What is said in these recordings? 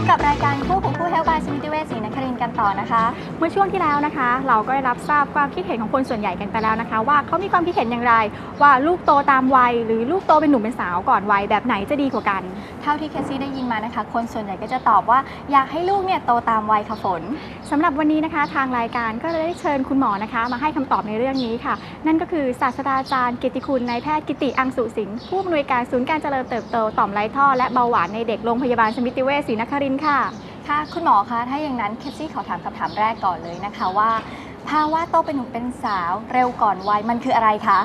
พบกับรายการคู่ของคู่เฮลบายสมิติเวชศรีน กันต่อนะคะ เมื่อช่วงที่แล้วนะคะ เราก็ได้รับทราบความคิดเห็นของคนส่วนใหญ่กันไปแล้วนะคะ ว่าเขามีความคิดเห็นอย่างไร ว่าลูกโตตามวัย หรือลูกโตเป็นหนุ่มเป็นสาวก่อนวัยแบบไหนจะดีกว่ากัน เท่าที่เคซี่ได้ยินมานะคะ คนส่วนใหญ่ก็จะตอบว่าอยากให้ลูกเนี่ยโตตามวัยค่ะฝนสำหรับวันนี้นะคะทางรายการก็เลยได้เชิญคุณหมอนะคะ มาให้คำตอบในเรื่องนี้ค่ะ นั่นก็คือศาสตราจารย์กิตติคุณนายแพทย์กิติอังสุสิงห์ผู้อำนวยการศูนย์การเจริญเติบโตต่อมไรท่อและเบาหวานในเด็กโรงพยาบาลสมิติเวชศรีนครินทร์ค่ะ ค่ะคุณหมอคะถ้าอย่างนั้นเคซี่ขอถามคำถามแรกก่อนเลยนะคะว่าภาวะโตเป็นหนุ่มเป็นสาวเร็วก่อนวัยมันคืออะไรคะ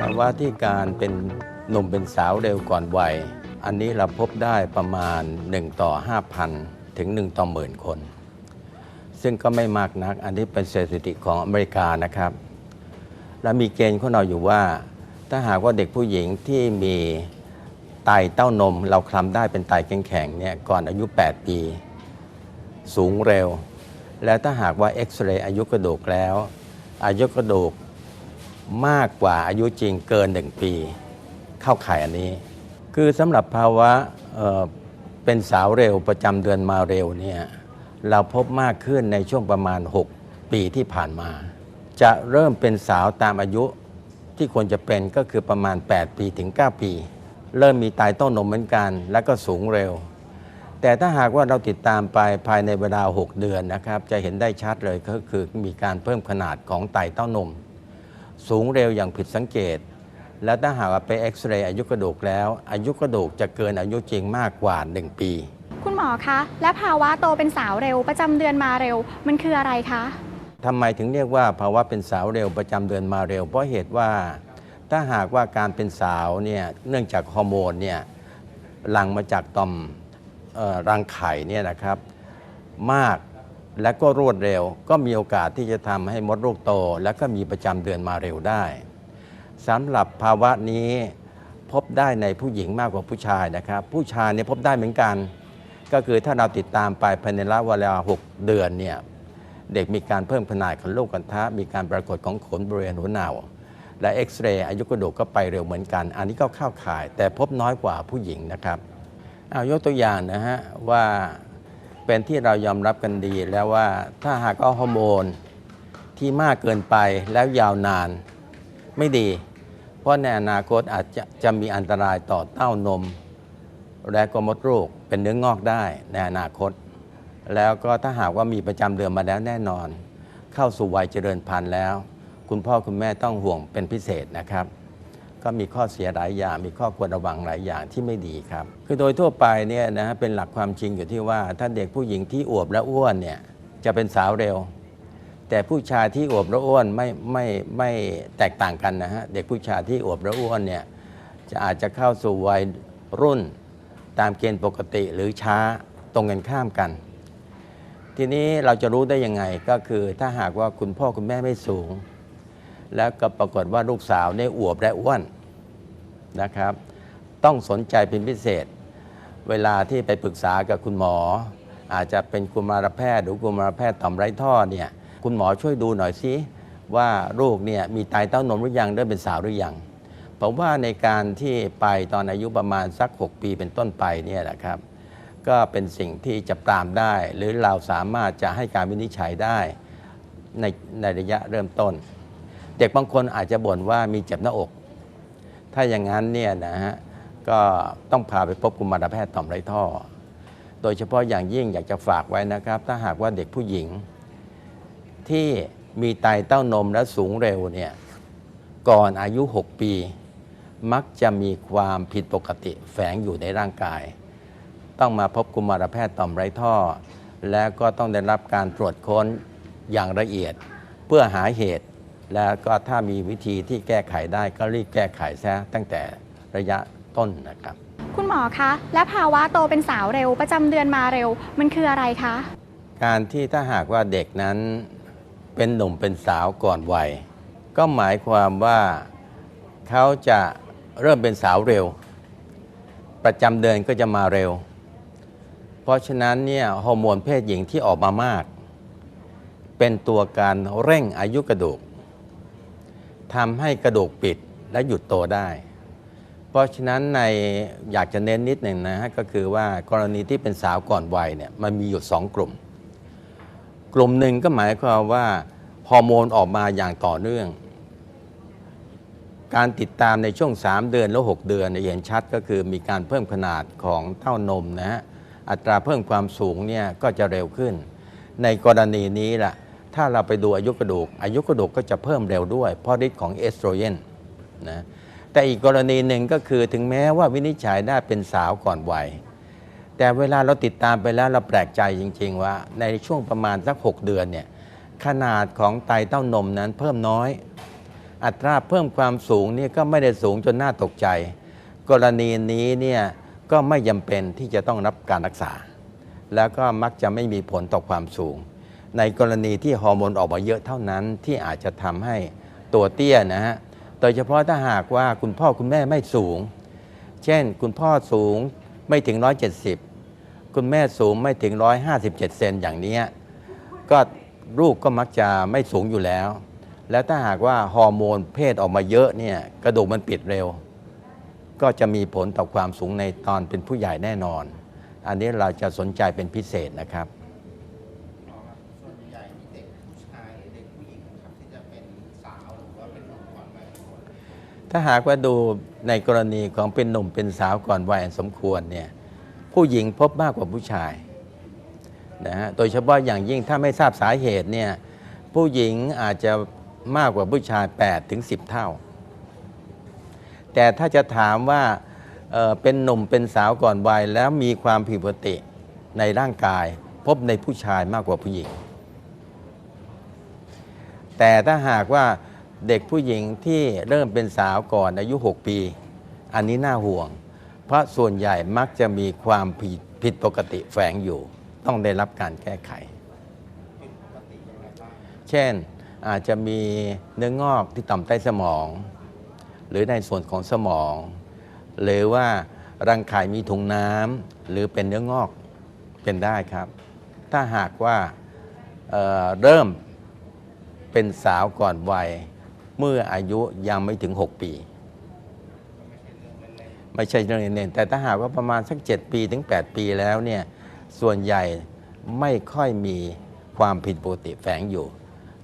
ภาวะที่การเป็นหนุ่มเป็นสาวเร็วก่อนวัย อันนี้เราพบได้ประมาณ 1 ต่อ 5,000 ถึง 1 ต่อหมื่นคน ซึ่งก็ไม่มากนัก อันนี้เป็นสถิติของอเมริกานะครับ และมีเกณฑ์ของเราอยู่ว่า ถ้าหากว่าเด็กผู้หญิงที่มีไตเต้านม เราคลำได้เป็นไตแข็งๆเนี่ยก่อนอายุ 8 ปี สูงเร็ว และถ้าหากว่าเอ็กซเรย์อายุกระดูกแล้ว อายุกระดูกมากกว่าอายุจริงเกิน 1 ปี เข้าข่ายอันนี้ คือสำหรับภาวะเเป็นสาวเร็วประจำเดือนมาเร็วเนี่ยเราพบมากขึ้นในช่วงประมาณ 6 ปีที่ผ่านมา จะเริ่มเป็นสาวตามอายุ ที่ควรจะเป็นก็คือประมาณ 8 ปีถึง 9 ปี เริ่มมีตายเต้านมเหมือนกัน แล้วก็สูงเร็ว แต่ถ้าหากว่าเราติดตามไปภายในเวลา 6 เดือนนะครับ จะเห็นได้ชัดเลยก็คือมีการเพิ่มขนาดของไตเต้านม สูงเร็วอย่างผิดสังเกต แล้วถ้าหากว่าไปเอ็กซเรย์อายุกระดูกแล้ว อายุกระดูกจะเกินอายุจริงมากกว่า 1 ปี คุณหมอคะ และภาวะโตเป็นสาวเร็วประจำเดือนมาเร็ว มันคืออะไรคะ ทำไมถึงเรียกว่าภาวะเป็นสาวเร็วประจำเดือนมาเร็ว เพราะเหตุว่าถ้าหากว่าการเป็นสาวเนี่ยเนื่องจากฮอร์โมนเนี่ยหลั่งมาจากต่อมออรังไข่เนี่ยนะครับ มากและก็รวดเร็ว ก็มีโอกาสที่จะทำให้มดลูกโต และก็มีประจำเดือนมาเร็วได้สำหรับภาวะนี้พบได้ในผู้หญิงมากกว่าผู้ชายนะครับ ผู้ชายเนี่ยพบได้เหมือนกัน ก็คือถ้าเราติดตามไปภายในระยะเวลา 6 เดือนเนี่ย เด็กมีการเพิ่มขนาดของลูกกันทะมีการปรากฏของขนบริเวณหัวเน่าและเอ็กซเรย์อายุกระดูกก็ไปเร็วเหมือนกัน อันนี้ก็เข้าข่าย แต่พบน้อยกว่าผู้หญิงนะครับเอายกตัวอย่างนะฮะว่าเป็นที่เรายอมรับกันดีแล้วว่าถ้าหากเอาฮอร์โมนที่มากเกินไปแล้วยาวนานไม่ดี เพราะในอนาคตอาจจะจะมีอันตรายต่อเต้านม และก็มดลูกเป็นเนื้องอกได้ในอนาคต แล้วก็ถ้าหากว่ามีประจำเดือนมาแล้วแน่นอน เข้าสู่วัยเจริญพันธุ์แล้ว คุณพ่อคุณแม่ต้องห่วงเป็นพิเศษนะครับ ก็มีข้อเสียหลายอย่าง มีข้อควรระวังหลายอย่างที่ไม่ดีครับ คือโดยทั่วไปเนี่ยนะฮะเป็นหลักความจริงอยู่ที่ว่าถ้าเด็กผู้หญิงที่อวบและอ้วนเนี่ยจะเป็นสาวเร็ว แต่ผู้ชายที่อวบและอ้วนไม่ไม่ไม่แตกต่างกันนะฮะเด็กผู้ชายที่อวบและอ้วนเนี่ยจะอาจจะเข้าสู่วัยรุ่นตามเกณฑ์ปกติหรือช้าตรงกันข้ามกัน ทีนี้เราจะรู้ได้ยังไงก็คือถ้าหากว่าคุณพ่อคุณแม่ไม่สูง แล้วก็ปรากฏว่าลูกสาวเนี่ยอวบและอ้วนนะครับ ต้องสนใจเป็นพิเศษ เวลาที่ไปปรึกษากับคุณหมอ อาจจะเป็นกุมารแพทย์หรือกุมารแพทย์ต่อมไร้ท่อเนี่ยคุณหมอช่วยดูหน่อยสิว่าลูกเนี่ยมีไตเต้านมหรือยังเริ่มเป็นสาวหรือยังผมว่าในการที่ไปตอนอายุประมาณสัก 6 ปีเป็นต้นไปเนี่ยนะครับ ก็เป็นสิ่งที่จะตามได้ หรือเราสามารถจะให้การวินิจฉัยได้ในในระยะเริ่มต้น เด็กบางคนอาจจะบ่นว่ามีเจ็บหน้าอก ถ้าอย่างนั้นเนี่ยนะฮะก็ต้องพาไปพบกุมารแพทย์ต่อมไรท่อ โดยเฉพาะอย่างยิ่งอยากจะฝากไว้นะครับ ถ้าหากว่าเด็กผู้หญิง ที่มีไตเต้านมและสูงเร็วเนี่ยก่อนอายุ 6 ปี มักจะมีความผิดปกติแฝงอยู่ในร่างกาย ต้องมาพบกุมารแพทย์ต่อมไร้ท่อ แล้วก็ต้องได้รับการตรวจค้นอย่างละเอียด เพื่อหาเหตุ แล้วก็ถ้ามีวิธีที่แก้ไขได้ก็รีบแก้ไขซะตั้งแต่ระยะต้นนะครับ คุณหมอคะ และภาวะโตเป็นสาวเร็วประจำเดือนมาเร็วมันคืออะไรคะ การที่ถ้าหากว่าเด็กนั้นเป็นหนุ่มเป็นสาวก่อนวัย ก็หมายความว่าเขาจะเริ่มเป็นสาวเร็ว ประจำเดือนก็จะมาเร็วเพ ราะฉะนั้นเนี่ยฮอร์โมนเพศหญิงที่ออกมามาก เป็นตัวการเร่งอายุกระดูกทำให้กระดูกปิดและหยุดโตได้ เพราะฉะนั้นในอยากจะเน้นนิดหนึ่งนะฮะก็คือว่ากรณีที่เป็นสาวก่อนวัยเนี่ยมันมีอยู่สองกลุ่ม กลุ่มหนึ่งก็หมายความว่าฮอร์โมนออกมาอย่างต่อเนื่อง การติดตามในช่วง 3 เดือนหรือ6เดือนเห็นชัดก็คือมีการเพิ่มขนาดของเต้านมนะฮะ อัตราเพิ่มความสูงเนี่ยก็จะเร็วขึ้น ในกรณีนี้ล่ะถ้าเราไปดูอายุกระดูก อายุกระดูกก็จะเพิ่มเร็วด้วย เพราะฤทธิ์ของเอสโตรเจนนะแต่อีกกรณีหนึ่งก็คือถึงแม้ว่าวินิจฉัยได้เป็นสาวก่อนวัยแต่เวลาเราติดตามไปแล้วเราแปลกใจจริง ๆ ว่า ในช่วงประมาณสัก 6 เดือนเนี่ยขนาดของไตเต้านมนั้นเพิ่มน้อย อัตราเพิ่มความสูงเนี่ยก็ไม่ได้สูงจนน่าตกใจ กรณีนี้เนี่ย ก็ไม่จำเป็นที่จะต้องรับการรักษา แล้วก็มักจะไม่มีผลต่อความสูง ในกรณีที่ฮอร์โมนออกมาเยอะเท่านั้นที่อาจจะทำให้ตัวเตี้ยนะฮะโดยเฉพาะถ้าหากว่าคุณพ่อคุณแม่ไม่สูง เช่น คุณพ่อสูงไม่ถึง 170 คุณแม่สูงไม่ถึง 157 เซนอย่างนี้ก็ลูกก็มักจะไม่สูงอยู่แล้ว แล้วถ้าหากว่าฮอร์โมนเพศออกมาเยอะเนี่ยกระดูกมันปิดเร็ว ก็จะมีผลต่อความสูงในตอนเป็นผู้ใหญ่แน่นอน อันนี้เราจะสนใจเป็นพิเศษนะครับถ้าหากว่าดูในกรณีของเป็นหนุ่มเป็นสาวก่อนวัยสมควรเนี่ยผู้หญิงพบมากกว่าผู้ชายนะฮะโดยเฉพาะอย่างยิ่งถ้าไม่ทราบสาเหตุเนี่ยผู้หญิงอาจจะมากกว่าผู้ชาย8ถึง10 เท่า แต่ถ้าจะถามว่าเป็นหนุ่มเป็นสาวก่อนวัยแล้วมีความผิดปกติในร่างกาย พบในผู้ชายมากกว่าผู้หญิง แต่ถ้าหากว่าเด็กผู้หญิงที่เริ่มเป็นสาวก่อนอายุ 6 ปี อันนี้น่าห่วง เพราะส่วนใหญ่มักจะมีความผิดผิดปกติแฝงอยู่ ต้องได้รับการแก้ไข เช่นอาจจะมีเนื้องอกที่ต่ำใต้สมอง หรือในส่วนของสมอง หรือว่ารังไข่มีถุงน้ำหรือเป็นเนื้องอกเป็นได้ครับ ถ้าหากว่าเเริ่มเป็นสาวก่อนวัยเมื่ออายุยังไม่ถึง 6 ปี ไม่ใช่เรื่องเล่นแต่ถ้าหากว่าประมาณสัก 7 ปีถึง 8 ปีแล้วเนี่ยส่วนใหญ่ไม่ค่อยมีความผิดปกติแฝงอยู่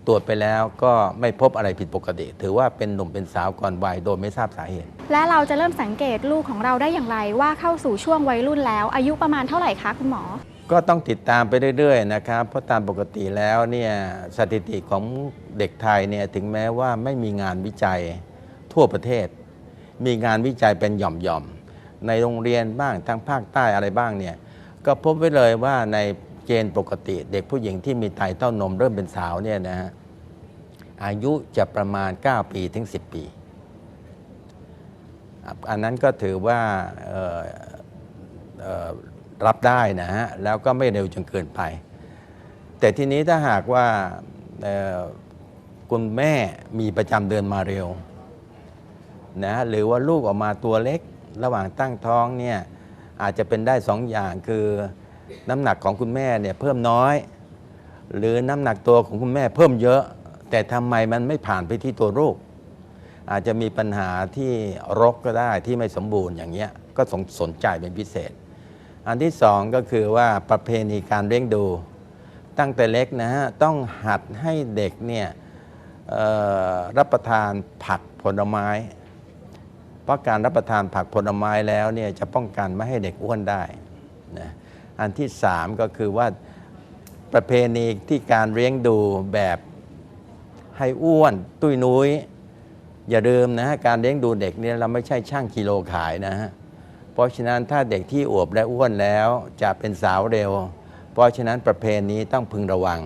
ตรวจไปแล้วก็ไม่พบอะไรผิดปกติ ถือว่าเป็นหนุ่มเป็นสาวก่อนวัยโดยไม่ทราบสาเหตุ และเราจะเริ่มสังเกตลูกของเราได้อย่างไรว่าเข้าสู่ช่วงวัยรุ่นแล้ว อายุประมาณเท่าไหร่คะคุณหมอ ก็ต้องติดตามไปเรื่อยๆนะครับเพราะตามปกติแล้วเนี่ยสถิติของเด็กไทยเนี่ยถึงแม้ว่าไม่มีงานวิจัยทั่วประเทศ มีงานวิจัยเป็นหย่อมๆในโรงเรียนบ้างทางภาคใต้อะไรบ้างเนี่ยก็พบไว้เลยว่าใน เกณฑ์ปกติ เด็กผู้หญิงที่มีไตเต้านมเริ่มเป็นสาวเนี่ยนะฮะอายุจะประมาณ 9 ปีถึง 10 ปี อันนั้นก็ถือว่ารับได้นะฮะแล้วก็ไม่เร็วจนเกินไป แต่ทีนี้ถ้าหากว่าคุณแม่มีประจำเดือนมาเร็วนะหรือว่าลูกออกมาตัวเล็กระหว่างตั้งท้องเนี่ยอาจจะเป็นได้สองอย่างคือ น้ำหนักของคุณแม่เนี่ยเพิ่มน้อย หรือน้ำหนักตัวของคุณแม่เพิ่มเยอะ แต่ทำไมมันไม่ผ่านไปที่ตัวลูกอาจจะมีปัญหาที่รกก็ได้ที่ไม่สมบูรณ์อย่างเงี้ยก็สนสนใจเป็นพิเศษ อันที่สองก็คือว่าประเพณีการเลี้ยงดู ตั้งแต่เล็กนะฮะต้องหัดให้เด็กเนี่ยรับประทานผักผลไม้ เพราะการรับประทานผักผลไม้แล้วเนี่ยจะป้องกันไม่ให้เด็กอ้วนได้นะ อันที่สามก็คือว่าประเพณีที่การเลี้ยงดูแบบให้อ้วนตุ้ยนุ้ย อย่าลืมนะฮะการเลี้ยงดูเด็กเนี่ยเราไม่ใช่ช่างกิโลขายนะฮะเพราะฉะนั้นถ้าเด็กที่อวบและอ้วนแล้วจะเป็นสาวเร็ว เพราะฉะนั้นประเพณีต้องพึงระวัง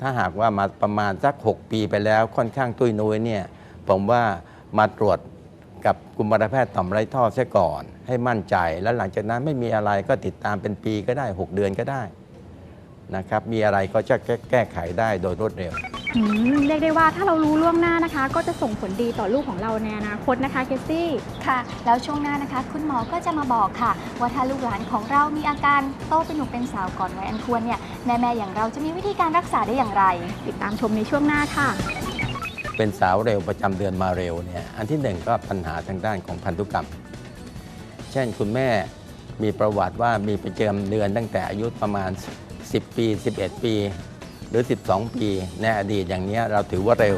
ถ้าหากว่ามาประมาณสัก 6 ปีไปแล้วค่อนข้างตุ้ยนุ้ยเนี่ยผมว่ามาตรวจ กับกุมารแพทย์ต่อมไรท่อเสียก่อน ให้มั่นใจ แล้วหลังจากนั้นไม่มีอะไรก็ติดตามเป็นปีก็ได้ 6 เดือนก็ได้นะครับ มีอะไรก็จะแก้แก้ไขได้โดยรวดเร็วอืมเรียกได้ว่าถ้าเรารู้ล่วงหน้านะคะ ก็จะส่งผลดีต่อลูกของเราในอนาคตนะคะเคสซี่ค่ะ แล้วช่วงหน้านะคะ คุณหมอก็จะมาบอกค่ะ ว่าถ้าลูกหลานของเรามีอาการโตเป็นหนุ่มเป็นสาวก่อนวัยอันควรเนี่ยแม่ๆอย่างเราจะมีวิธีการรักษาได้อย่างไร ติดตามชมในช่วงหน้าค่ะ เป็นสาวเร็วประจำเดือนมาเร็วเนี่ยอันที่หนึ่งก็ปัญหาทางด้านของพันธุกรรม เช่นคุณแม่มีประวัติว่ามีประจำเดือนตั้งแต่อายุประมาณ 10 ปี 11 ปี หรือ 12 ปี ในอดีตอย่างนี้เราถือว่าเร็ว